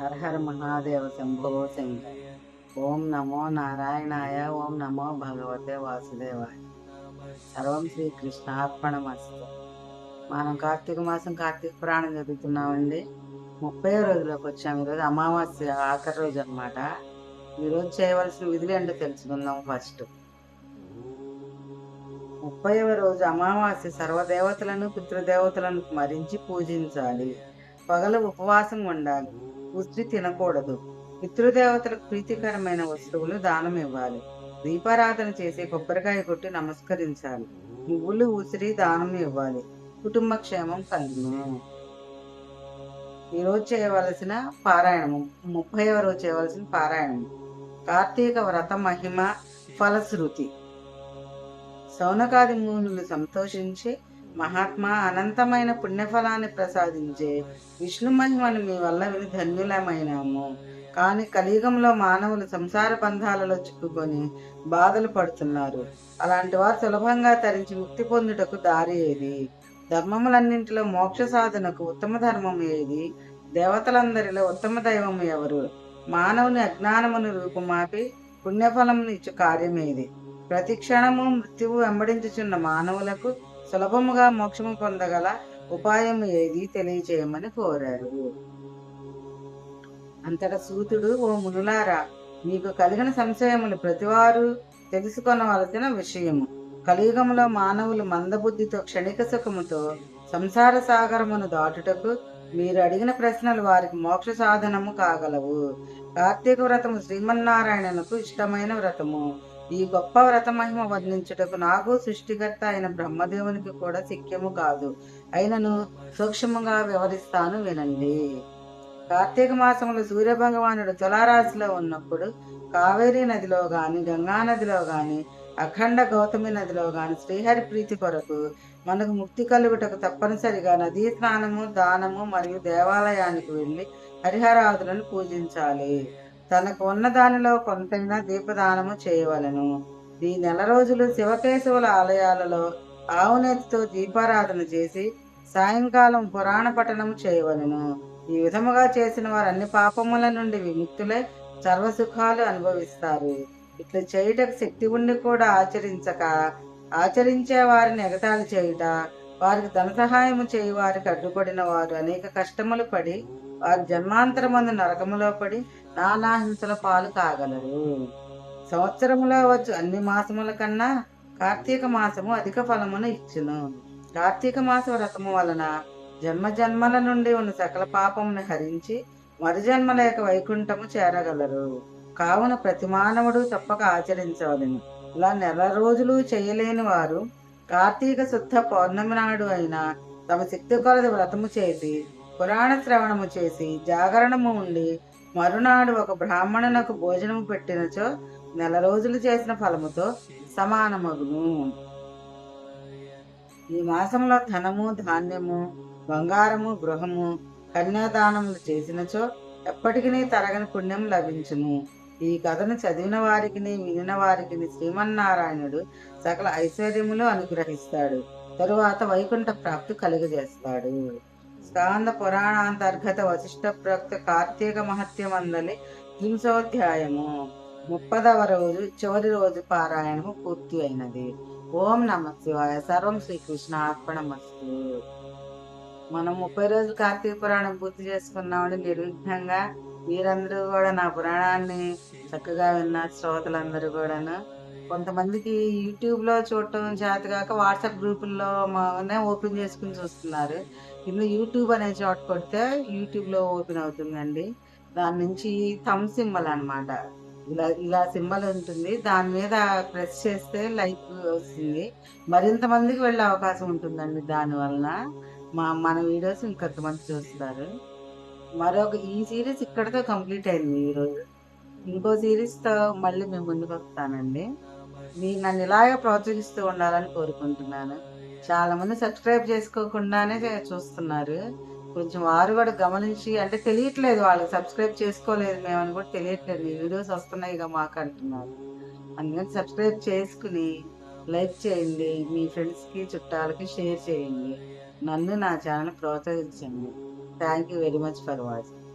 హర మహాదేవ శంభో శంకర ఓం నమో నారాయణాయ ఓం నమో భగవతే వాసుదేవాయ. సర్వం శ్రీ కృష్ణార్పణమస్తు. మనం కార్తీక మాసం కార్తీక పురాణం చదువుతున్నామండి. ముప్పై రోజులోకి వచ్చాము ఈరోజు అమావాస్య ఆఖరి రోజు అనమాట ఈరోజు చేయవలసిన విధులు ఏంటో తెలుసుకుందాం ఫస్ట్. ముప్పైవ రోజు అమావాస్య సర్వదేవతలను పితృదేవతలను స్మరించి పూజించాలి. పగలు ఉపవాసం ఉండాలి. ఉసిరి తినకూడదు. పితృదేవతలకు ప్రీతికరమైన వస్తువులు దానం ఇవ్వాలి దీపారాధన చేసి కొబ్బరికాయ కొట్టి నమస్కరించాలి. నువ్వులు ఉసిరి దానం ఇవ్వాలి కుటుంబ క్షేమం కలుగును ఈరోజు చేయవలసిన పారాయణము ముప్పైవ రోజు చేయవలసిన పారాయణము కార్తీక వ్రత మహిమ ఫలశ్రుతి. సౌనకాది మునులు సంతోషించి మహాత్మా అనంతమైన పుణ్యఫలాన్ని ప్రసాదించే విష్ణు మహిమను మీ వల్ల విని ధన్యులమైనాము. కానీ కలియుగంలో మానవులు సంసార బంధాలలో చిక్కుకొని బాధలు పడుతున్నారు. అలాంటి వారు సులభంగా తరించి ముక్తి పొందుటకు దారి ఏది? ధర్మములన్నింటిలో మోక్ష సాధనకు ఉత్తమ ధర్మం ఏది? దేవతలందరిలో ఉత్తమ దైవం ఎవరు? మానవుని అజ్ఞానమును రూపుమాపి పుణ్యఫలమును ఇచ్చు కార్యమేది? ప్రతి క్షణము మృత్యువు వెంబడించుచున్న మానవులకు సులభముగా మోక్షము పొందగల ఉపాయం ఏది తెలియచేయమని కోరారు. అంతట సూతుడు ఓ మునులారా మీకు కలిగిన సంశయములు ప్రతివారు తెలుసుకొనవలసిన విషయము. కలియుగంలో మానవులు మందబుద్ధితో క్షణిక సుఖముతో సంసార సాగరమును దాటుటకు మీరు అడిగిన ప్రశ్నలు వారికి మోక్ష సాధనము కాగలవు. కార్తీక వ్రతము శ్రీమన్నారాయణకు ఇష్టమైన వ్రతము. ఈ గొప్ప వ్రత మహిమ వర్ణించుటకు నాకు సృష్టికర్త అయిన బ్రహ్మదేవునికి కూడా సిక్యము కాదు. అయినను సూక్ష్మంగా వివరిస్తాను వినండి. కార్తీక మాసంలో సూర్య భగవానుడు తులారాశిలో ఉన్నప్పుడు కావేరీ నదిలో గాని గంగా నదిలో గాని అఖండ గౌతమి నదిలో గాని శ్రీహరి ప్రీతి కొరకు మనకు ముక్తి కలుగుటకు తప్పనిసరిగా నదీ స్నానము దానము మరియు దేవాలయానికి వెళ్ళి హరిహరాదులను పూజించాలి. తనకు ఉన్న దానిలో కొంతైనా దీపదానము చేయవలను. ఈ నెల రోజులు శివకేశవుల ఆలయాలలో ఆవునేతితో దీపారాధన చేసి సాయంకాలం పురాణ పఠనం చేయవలను. ఈ విధముగా చేసిన వారు అన్ని పాపముల నుండి విముక్తులై సర్వసుఖాలు అనుభవిస్తారు. ఇట్లా చేయుటకు శక్తి ఉండి కూడా ఆచరించక ఆచరించే వారిని ఎగతాళి చేయుట వారికి ధన సహాయము చేయవారికి అడ్డుపడిన వారు అనేక కష్టములు పడి వారు జన్మాంతరమందు నరకములో పడి నానాహింసల పాలు కాగలరు. సంవత్సరములో వచ్చు అన్ని మాసముల కన్నా కార్తీక మాసము అధిక ఫలమును ఇచ్చును. కార్తీక మాస వ్రతము వలన జన్మ జన్మల నుండి ఉన్న సకల పాపమును హరించి మరుజన్మల యొక్క వైకుంఠము చేరగలరు. కావున ప్రతి మానవుడు తప్పక ఆచరించవలను. ఇలా నెల రోజులు చేయలేని వారు కార్తీక శుద్ధ పౌర్ణమి నాడు అయినా తమ శక్తి కొలది వ్రతము చేసి పురాణ శ్రవణము చేసి జాగరణము ఉండి మరునాడు ఒక బ్రాహ్మణునకు భోజనము పెట్టినచో నెల రోజులు చేసిన ఫలముతో సమానమగును. ఈ మాసంలో ధనము ధాన్యము బంగారము గృహము కన్యాదానములు చేసినచో ఎప్పటికీ తరగని పుణ్యం లభించును. ఈ కథను చదివిన వారికి వినిన వారికి శ్రీమన్నారాయణుడు సకల ఐశ్వర్యములు అనుగ్రహిస్తాడు. తరువాత వైకుంఠ ప్రాప్తి కలుగజేస్తాడు. స్కాంద పురాణాంతర్గత వశిష్ట ప్రక్త కార్తీక మహత్యమందలి హింసోధ్యాయము. ముప్పదవ రోజు చివరి రోజు పారాయణము పూర్తి అయినది ఓం నమ శివాయ. సర్వం శ్రీకృష్ణ అర్పణమస్తు మనం ముప్పై రోజులు కార్తీక పురాణం పూర్తి చేసుకున్నామని నిర్విఘ్నంగా మీరందరూ కూడా నా పురాణాన్ని చక్కగా విన్నారు శ్రోతలందరూ కూడాను. కొంతమందికి యూట్యూబ్లో చూడటం చేతగాక వాట్సాప్ గ్రూపుల్లో మానే ఓపెన్ చేసుకుని చూస్తున్నారు. కింద యూట్యూబ్ అనే చోట కొడితే యూట్యూబ్లో ఓపెన్ అవుతుందండి. దాని నుంచి థమ్ సింబల్ అనమాట ఇలా ఇలా సింబల్ ఉంటుంది. దాని మీద ప్రెస్ చేస్తే లైక్ వస్తుంది. మరింత మందికి వెళ్ళే అవకాశం ఉంటుందండి దాని వలన. మా మన వీడియోస్ ఇంకొంతమంది చూస్తారు మరొక ఈ సిరీస్ ఇక్కడతో కంప్లీట్ అయింది ఈరోజు. ఇంకో సిరీస్తో మళ్ళీ మేము ముందుకు వస్తానండి మీరు నన్ను ఇలాగే ప్రోత్సహిస్తూ ఉండాలని కోరుకుంటున్నాను. చాలా మంది సబ్స్క్రైబ్ చేసుకోకుండానే చూస్తున్నారు. కొంచెం వారు కూడా గమనించి అంటే తెలియట్లేదు వాళ్ళకి సబ్స్క్రైబ్ చేసుకోలేదు మేమని కూడా తెలియట్లేదు. మీ వీడియోస్ వస్తున్నాయి ఇక మాకు అంటున్నారు. అందుకని సబ్స్క్రైబ్ చేసుకుని లైక్ చేయండి మీ ఫ్రెండ్స్కి చుట్టాలకి షేర్ చేయండి. నన్ను నా ఛానల్ ప్రోత్సహించండి. Thank you very much for watching.